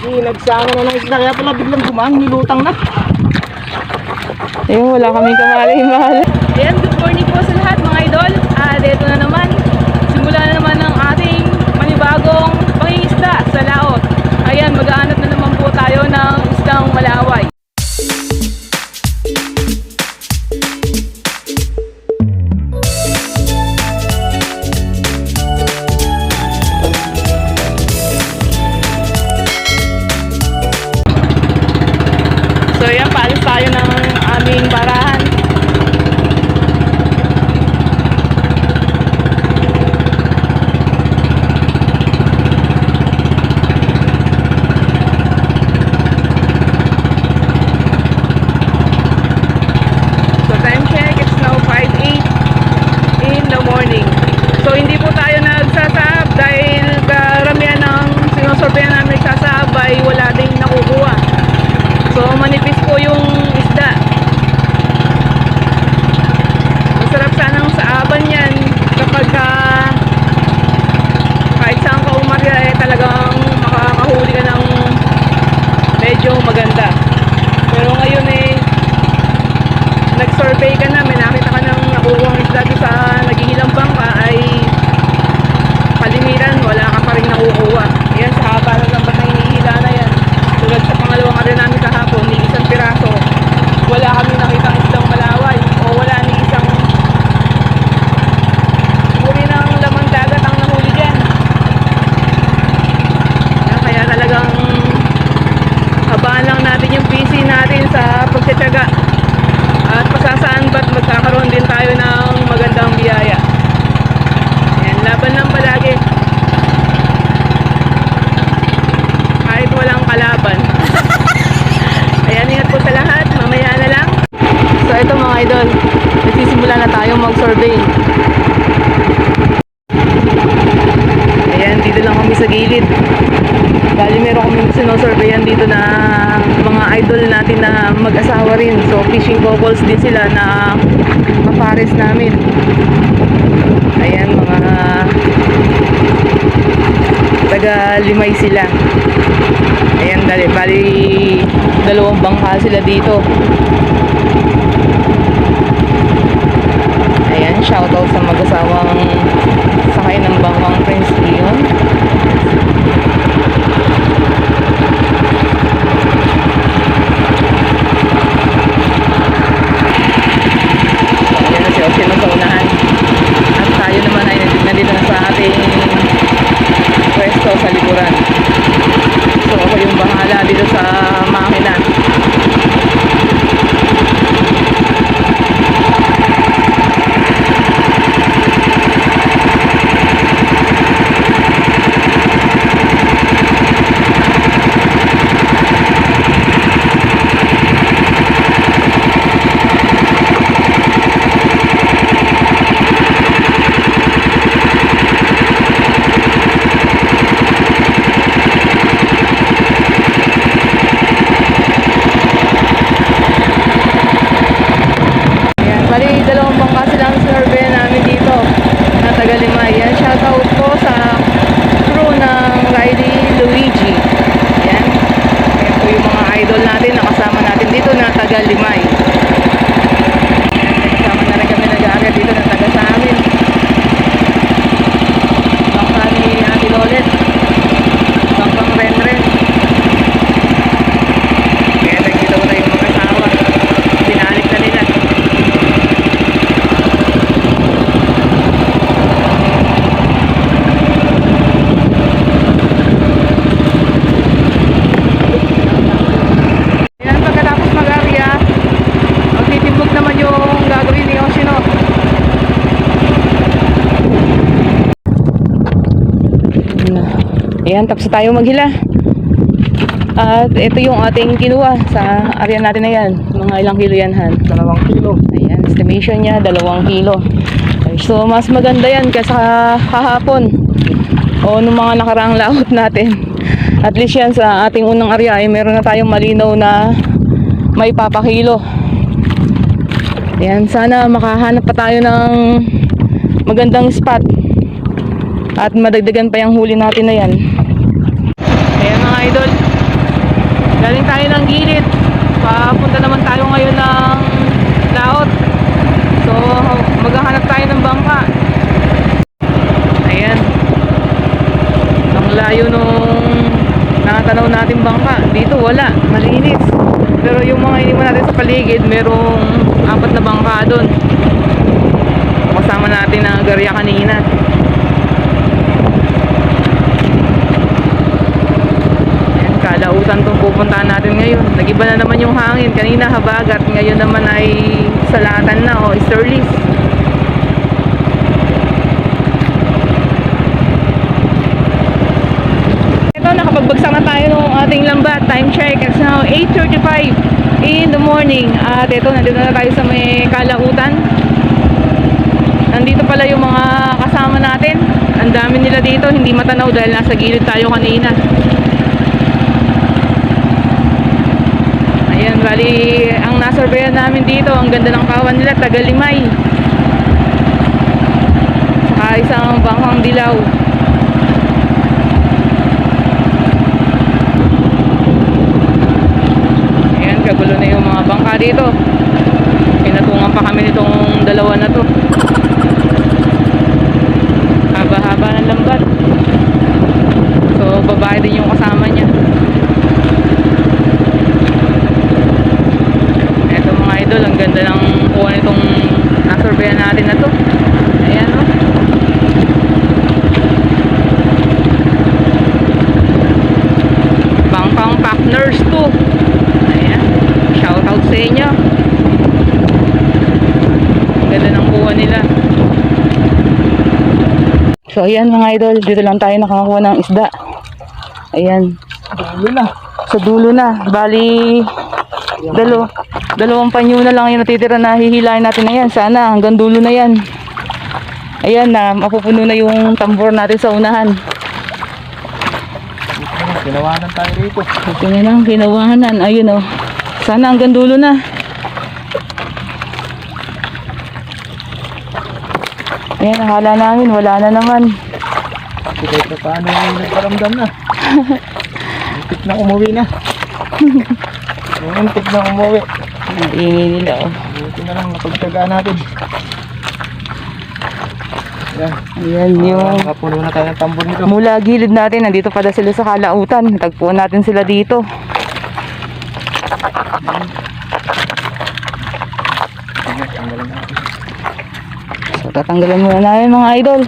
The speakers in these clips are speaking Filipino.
Hindi, nagsama na ng isda. Kaya pala biglang dumaan, nilutang na. Ayun, wala kaming kamalay-mahal. Ayan, good morning po sa lahat mga idol. At ito na naman, simula na naman ng ating panibagong pangingisda sa laot. Ayan, maghahanap na naman po tayo ng isdang malaway. Maganda. Pero ngayon eh nag-survey ka na, may nakita ka ng nakukuha isda doon sa naghihilang bangka ay kalimitan, wala ka pa rin nakukuha. Yan, sa haba ng lambat na hinihila na yan. Tulad sa pangalawang araw namin kahapon, ni isang piraso, wala kami nakitang isdang malaway o wala ni isang huli ng lamang dagat ang nahuli dyan. Yan, Kaya talagang habaan lang natin yung PC natin sa pagtsatsaga. At pasasaan ba't magkakaroon din tayo ng magandang biyaya. Yan, laban lang palagi. Kahit walang kalaban. Ayan, ingat po sa lahat. Mamaya na lang. So ito mga idol, nagsisimula na tayo mag-survey. Ayan, dito lang kami sa gilid. Bali meron kami sinusurveyan dito na mga idol natin na mag-asawa rin. So fishing couples din sila na kapares namin. Ayan, mga taga limay sila. Ayan, dali, bali dalawang bangka sila dito. Ayan, tapos tayo maghila. At ito yung ating kinuha sa area natin na yan. Mga ilang kilo yan, Han? Dalawang kilo. Ayan, estimation niya, dalawang kilo. So, mas maganda yan kaysa kahapon. O nung mga nakaraang laot natin. At least yan sa ating unang area ay meron na tayong malinaw na may papakilo. Ayan, sana makahanap pa tayo ng magandang spot At madagdagan pa yung huli natin na yan. Ayan mga idol. Galing tayo ng gilid. Papunta naman tayo ngayon ng laot. So, maghahanap tayo ng bangka. Ayan. Ang layo nung nakatanaw natin bangka. Dito wala. Malinis. Pero yung mga iniwan natin sa paligid, merong apat na bangka doon. Kasama natin na garya kanina. Ayan, kalautan tong pupuntahan natin ngayon. Nagiba na naman yung hangin. Kanina habagat, ngayon naman ay salatan na o easterlies. Ito, nakapagbagsak na tayo ng ating lambat. Time check. It's now 8.35 in the morning. At ito, nandito na tayo sa may kalautan. Nandito pala yung mga kasama natin. Ang dami nila dito, hindi matanaw dahil nasa gilid tayo kanina. Ayan, bali, ang nasurveyan namin dito, ang ganda ng kawan nila, Tagalimay. Saka isang bangkang dilaw. Ayan, kagulo na yung mga bangka dito. Pinatungan pa kami nitong dalawa na to. Haba-haba ng lambat. So, babae din yung kasama niya. Eto mga idol, ang ganda ng kuha nitong nasurveyan natin na to. Ayan oh. o. Bangkang Partners 2. Ayan. Shout out sa inyo. Ang ganda ng kuha nila. So ayan mga idol, dito lang tayo nakakuha ng isda. Ayan, Dami na. sa dulo na. Bali, dalo, dalawang panyo na lang yung natitira na hihilahin natin na yan. Sana hanggang dulo na yan. Ayan na, mapupuno na yung tambor natin sa unahan. Ginawanan tayo rito. Tingnan lang, ginawahanan. Ayun o. Sana hanggang dulo na. Ayan, akala namin, wala na naman. Kasi kahit pa paano yung nagparamdam na. Muntik na umuwi na. Muntik na umuwi. Ang ingay nila oh. Buti na lang napagtagaan natin. Yan. Ayan yung... Nakapuno na tayo ng tambon nito. Mula gilid natin, nandito pala sila sa kalautan. Tagpuan natin sila dito. Tanggalin natin. So, tatanggalan muna namin mga idol.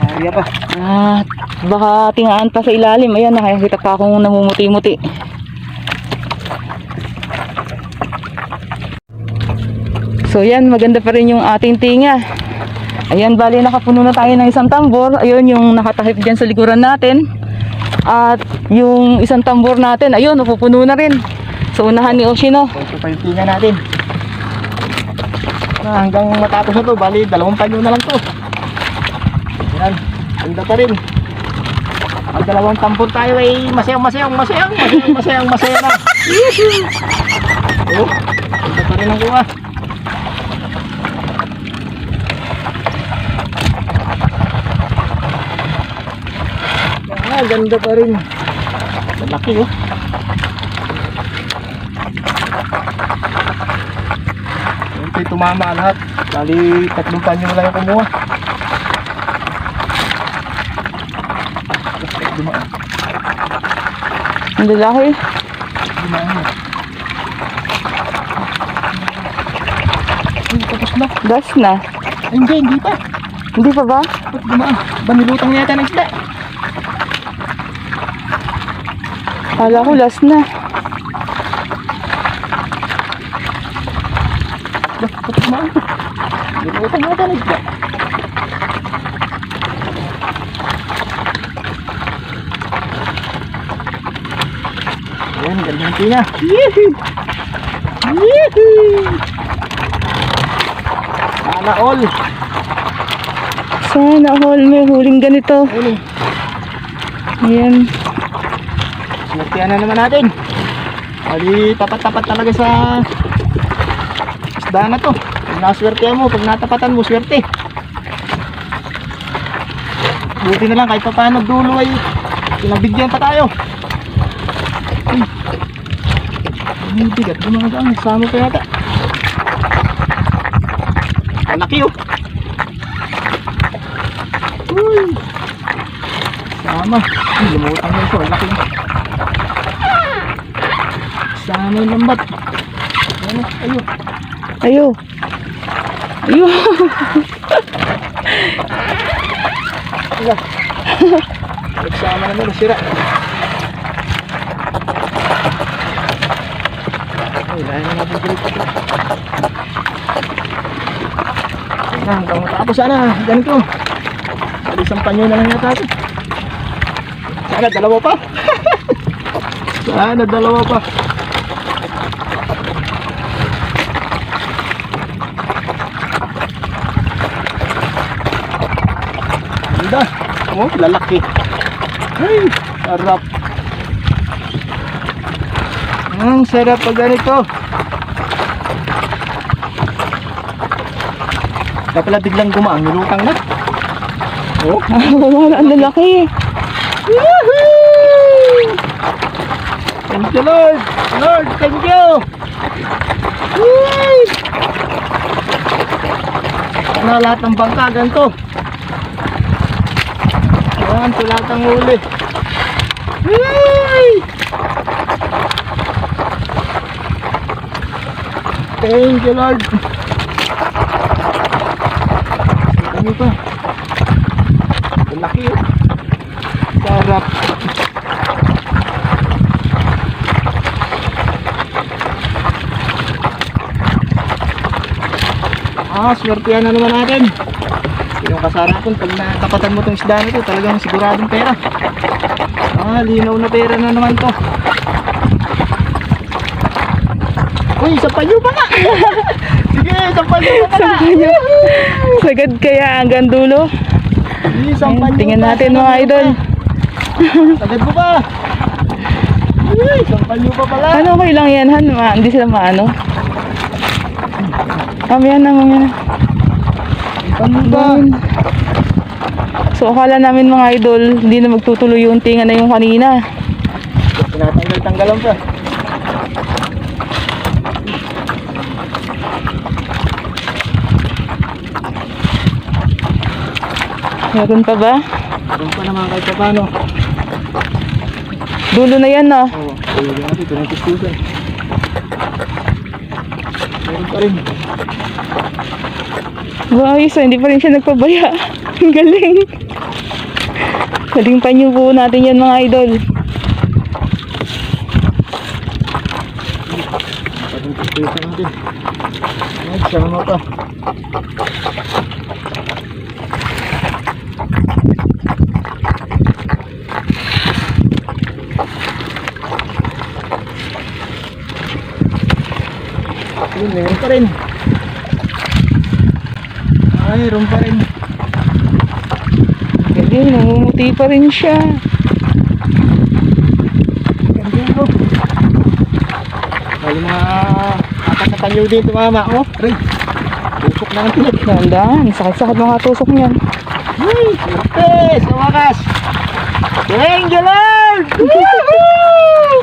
Nariya pa. At baka tingaan pa sa ilalim. Ayan, nakakita pa akong namumuti-muti. So yan, maganda pa rin yung ating tinga. Ayan, bali nakapuno na tayo ng isang tambor. Ayun, yung nakatahip dyan sa likuran natin. At yung isang tambor natin, ayun, napupuno na rin. Sa unahan ni Oshino. So, ito pa yung tinga natin. Hanggang matapos na to, bali, dalawang panyo na lang to. Yan, ganda pa rin. Ang dalawang tampon tayo ay masayang masayang masayang masayang masayang masaya na. Oh, ganda pa rin ang kuha. Ah, ganda pa rin. Malaki oh. Tayo tumama lahat. Bali, tatlong panyo lang yung kumuha. Dumaan. Ang lalaki. Dumaan na. Ay, tapos na. Das na. Ay, hindi, hindi pa. Hindi pa ba? Ba't dumaan? Banilutang niya yata ng isda. Kala ko last na. Ba't ba't dumaan? Banilutang niya yata ng isda. Ayan, ganda ng tina. Yehey! Yehey! Sana all. Sana all may huling ganito. Ayun, Ayan. Swertihan na naman natin. Bali, tapat-tapat talaga sa isda na to. Pag naswertihan mo, pag natapatan mo, swerte. Buti na lang kahit pa paano dulo ay pinabigyan pa tayo. Ay. Ang bigat. Gumagaan. Sama pa yata. Ang laki oh. Uy. Sama. Ay, lumutang na ito. Laki. Sama yung lambat. Ayun, ayun. Ayo. Ayo. Nagsama naman, nasira. Ay, lahat na natin pilit ito. Ayan, matapos sana. Ganito. Isang panyo na lang yata ito. Sana dalawa pa. sana dalawa pa. Ganda. Oh, lalaki. Ay, sarap. Ang sarap pag ganito. Kaya pala biglang gumaang, nilutang na. Oh, Wala, ang lalaki. Woohoo! Thank you, Lord. Lord, thank you. Yay! Ano lahat ng bangka, ganito. Ayan, ito lahat ang huli. Yay! Thank you, Lord. Ano pa? Laki. Sarap. Ah, swerte na naman natin. Yung kasarapon, pag nakapatan mo itong isda nito, talagang siguradong pera. Ah, linaw na pera na naman to. Uy, isang panyo pa nga! Sige, isang panyo pa nga! Sagad kaya hanggang dulo. Isang panyo tingnan natin, mga idol. Sagad mo pa! Uy, isang panyo pa pala! Ano okay lang yan, Han? Ma hindi sila maano. Mamaya na, mamaya na. Panyo pa! So, akala namin mga idol, hindi na magtutuloy yung tinga na yung kanina. Tinatanggal-tanggalan pa. Meron pa ba? Meron pa naman kahit pa paano. Dulo na yan, no? Oo, ayun natin, ito tustusan. Meron pa rin. Wow, so hindi pa rin siya nagpabaya. Ang galing. Galing pa niyo po natin yan mga idol. Sama pa. Ayun, meron pa rin. Ay, meron pa rin. Galing, namumuti pa rin siya. Ganda ko. Bali mga apat na dito mama. Oh, Ray. Tusok na ng tinik. Gandaan, sakit-sakit mga tusok niyan. Swerte! Sa wakas! Thank you, Lord! Woohoo!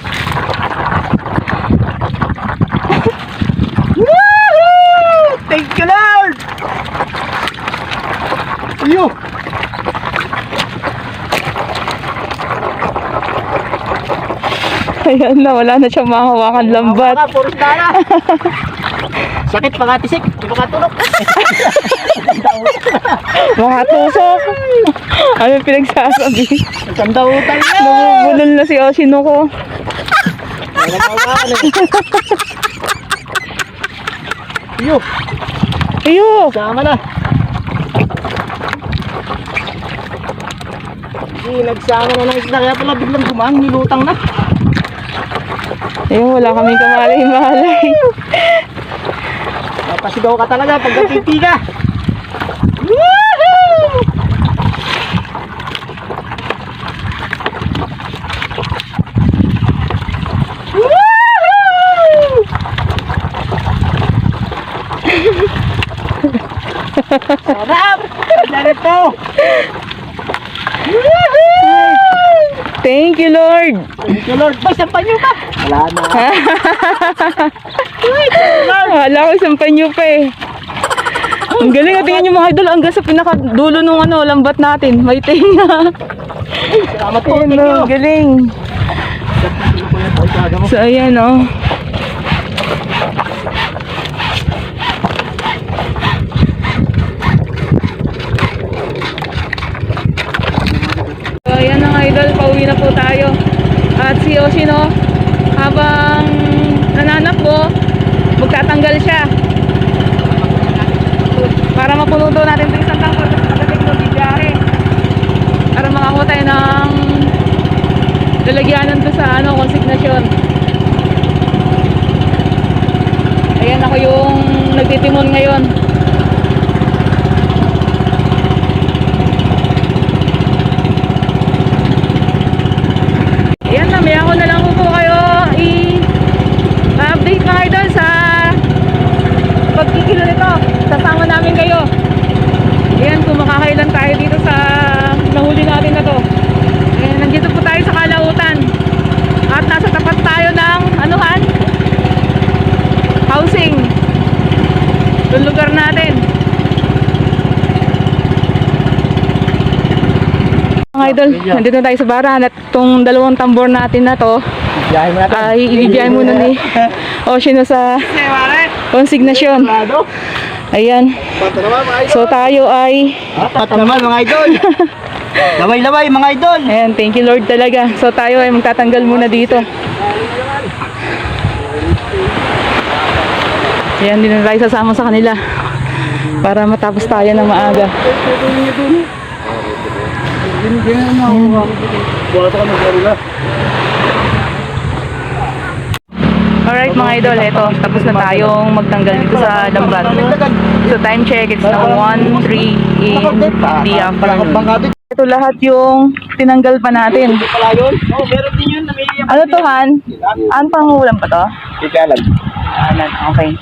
Thank you, Lord! Iyo! Ayan na, wala na siyang mahawakan lambat. Mga puros na na. Sakit pakatisik. Di ba katulog? Mga tusok. Ano yung pinagsasabi? Sanda utang na! Namubulol na si Oshino ko. Wala na awakan eh. Iyo! Sama na. Hindi, nagsama na ng isda. Kaya pala biglang gumang, nilutang na. Ayun, wala kaming kamalay-malay. Napasigaw ka talaga pag natiti ka. Woohoo! Woohoo! Sarap! Ganito! Lord. Thank you, Lord. Bay, sampan nyo ba? Wala na. Wala ko isang panyo pa eh. Ang galing at tingnan yung mga idol hanggang sa pinakadulo nung ano, lambat natin. May tinga. Salamat po. Ayan Thank you. o, galing. So ayan o. So ayan mga idol, pauwi na po tayo. At si Yoshino, habang nananakbo, magtatanggal siya. Para mapuno daw natin ito isang tangkol sa pagdating ng bibiyahe. Para makakuha tayo ng lalagyanan to sa ano, konsignasyon. Ayan ako yung nagtitimon ngayon. Ayan na, may ako na lang po kayo i-update mga idol sa pagkikilo nito. Sasama namin kayo. Ayan, kung makakailan tayo dito sa nahuli natin na to. Ayan, nandito po tayo sa Kalautan. At nasa tapat tayo ng anuhan? Housing. Yung lugar natin. Mga idol, nandito na tayo sa Baran at itong dalawang tambor natin na to ay ibibigay muna ni Oshino sa konsignasyon. Ayan. So tayo ay Pato naman, mga idol. Laway-laway, mga idol. Ayan, thank you Lord talaga. So tayo ay magtatanggal muna dito. Ayan, din na tayo sasama sa kanila. Para matapos tayo ng maaga. Wala ka mag-alala. Alright mga idol, eto, tapos na tayong magtanggal dito sa lambat. So time check, it's now 1.03 in the afternoon. Ito lahat yung tinanggal pa natin. Pala yun? Oo, meron din yun. na may- Ano to, Han? An pangulam pa to? Hindi ka alam. Anan, okay.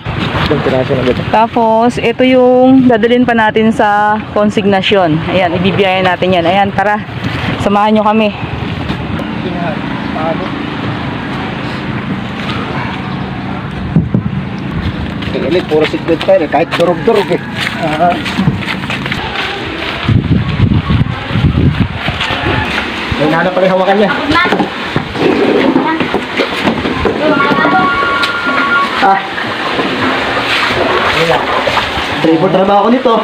Tapos, ito yung dadalhin pa natin sa konsignasyon. Ayan, ibibiyayan natin yan. Ayan, tara. Samahan nyo kami. Ilit, puro sigod tayo. Kahit durog-durog eh. Ah. May nana pala yung hawakan niya. Ah. Triple trabaho ko nito.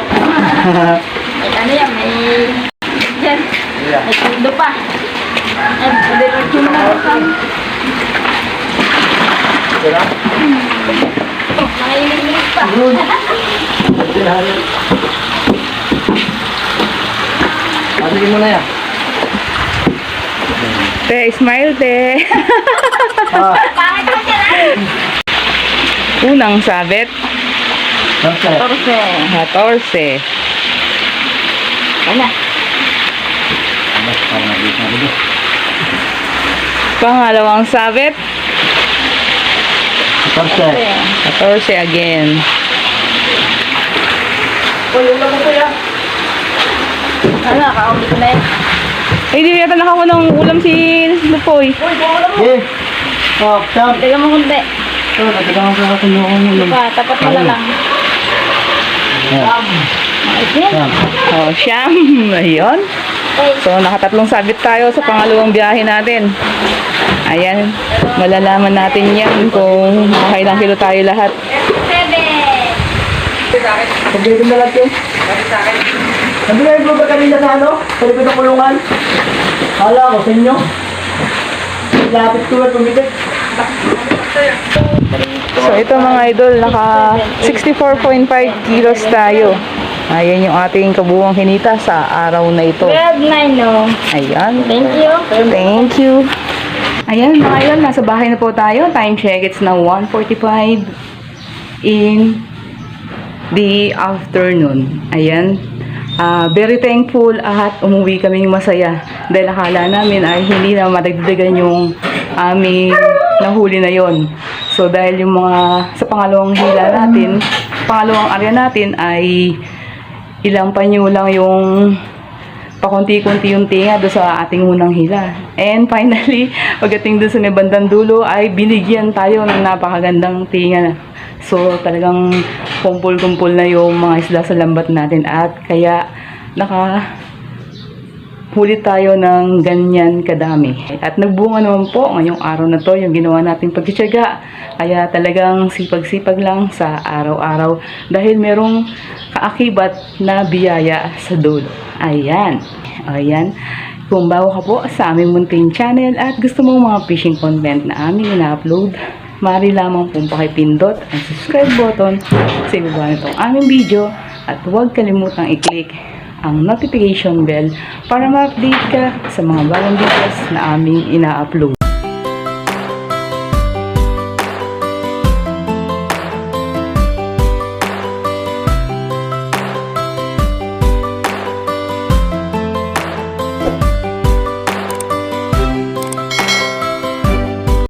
May ano yan, may... Yan, may tundo pa. Ay, diretso mo na sa... Wala. Nanginig pa. Yun. Patuloy mo na yan. Te, smile, te. Ah. Bakit mo siya na? Unang sabit, Namaste. Torse. 14. Ano? Pangalawang sabit, Namaste. 14 again. Ano, kaumbi ko na yun. Ay, di yata nakakuha ng ulam si Lupoy. Eh. Oh, Sam. Teka mo kundi. Oh, nagdagang ko sa inyo kung ulam. Pa, tapat mo na lang. Yan. Ayos yan. Yan. Oh, siyam. Ayun. Ay, So, nakatatlong sabit tayo sa pangalawang biyahe natin. Ayan, malalaman natin yan kung makailang kilo tayo lahat. Pagbitin na lang yun. Nabila yung ba kanina sa ano? Sa likod ng kulungan? Kala ko sa inyo. Lapit ko at pumibig. So, ito mga idol, naka 64.5 kilos tayo. Ayan yung ating kabuwang kinita sa araw na ito. Grab nine, no. Ayan. Thank you. Thank you. Ayan mga idol, nasa bahay na po tayo. Time check, it's now 1.45 in the afternoon. Ayan. Ah, very thankful at umuwi kaming masaya. Dahil akala namin ay hindi na madagdagan yung aming nahuli na yon. So dahil yung mga sa pangalawang hila natin, pangalawang area natin ay ilang panyo lang yung pakunti-kunti yung tinga doon sa ating unang hila. And finally, pagdating doon sa may bandang dulo ay binigyan tayo ng napakagandang tinga. So talagang kumpul-kumpul na yung mga isda sa lambat natin at kaya naka huli tayo ng ganyan kadami. At nagbunga naman po ngayong araw na to yung ginawa nating pagtsitsaga. Kaya talagang sipag-sipag lang sa araw-araw dahil merong kaakibat na biyaya sa dulo. Ayan. Ayan. Kung bago ka po sa aming munting channel at gusto mo mga fishing content na aming ina-upload, Mari lamang pong pakipindot ang subscribe button sa ibaba nitong aming video at huwag kalimutang i-click ang notification bell para ma-update ka sa mga bagong videos na aming ina-upload.